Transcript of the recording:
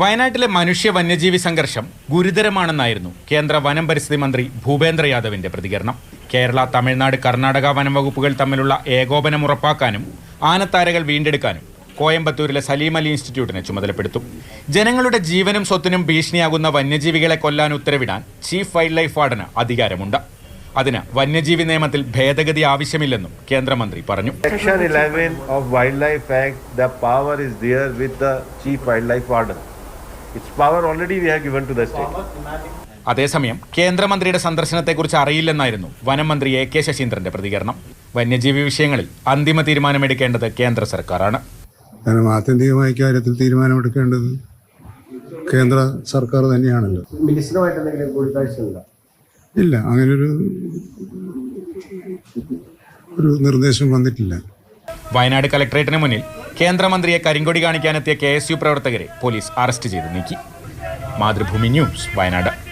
വയനാട്ടിലെ മനുഷ്യ വന്യജീവി സംഘർഷം ഗുരുതരമാണെന്നായിരുന്നു കേന്ദ്ര വനം പരിസ്ഥിതി മന്ത്രി ഭൂപേന്ദ്ര യാദവിന്റെ പ്രതികരണം. കേരള തമിഴ്നാട് കർണാടക വനം വകുപ്പുകൾ തമ്മിലുള്ള ഏകോപനം ഉറപ്പാക്കാനും ആനത്താരകൾ വീണ്ടെടുക്കാനും കോയമ്പത്തൂരിലെ സലീം അലി ഇൻസ്റ്റിറ്റ്യൂട്ടിനെ ചുമതലപ്പെടുത്തും. ജനങ്ങളുടെ ജീവനും സ്വത്തിനും ഭീഷണിയാകുന്ന വന്യജീവികളെ കൊല്ലാൻ ഉത്തരവിടാൻ ചീഫ് വൈൽഡ് ലൈഫ് വാർഡന് അധികാരമുണ്ട്. അതിന് വന്യജീവി നിയമത്തിൽ ഭേദഗതി ആവശ്യമില്ലെന്നും കേന്ദ്രമന്ത്രി പറഞ്ഞു. Section 11 of Wildlife Act, the power is there with the Chief Wildlife Warden. Its power already we have given to the state. അതേസമയം കേന്ദ്രമന്ത്രിയുടെ സന്ദർശനത്തെക്കുറിച്ച് അറിയില്ലെന്നായിരുന്നു വനം മന്ത്രി എ കെ ശശീന്ദ്രന്റെ പ്രതികരണം. വന്യജീവി വിഷയങ്ങളിൽ അന്തിമ തീരുമാനമെടുക്കേണ്ടത് കേന്ദ്ര സർക്കാരാണ്. കാരണം ആത്യന്തികമായ കാര്യത്തിൽ തീരുമാനമെടുക്കേണ്ടത് കേന്ദ്ര സർക്കാർ തന്നെയാണല്ലോ. ഇല്ല അങ്ങനൊരു ഒരു നിർദ്ദേശം വന്നിട്ടില്ല. വയനാട് കലക്ടറേറ്റിന് മുന്നിൽ കേന്ദ്രമന്ത്രിയെ കരിങ്കൊടി കാണിക്കാനെത്തിയ കെ എസ് യു പ്രവർത്തകരെ പോലീസ് അറസ്റ്റ് ചെയ്ത് നീക്കി. മാതൃഭൂമി ന്യൂസ് വയനാട്.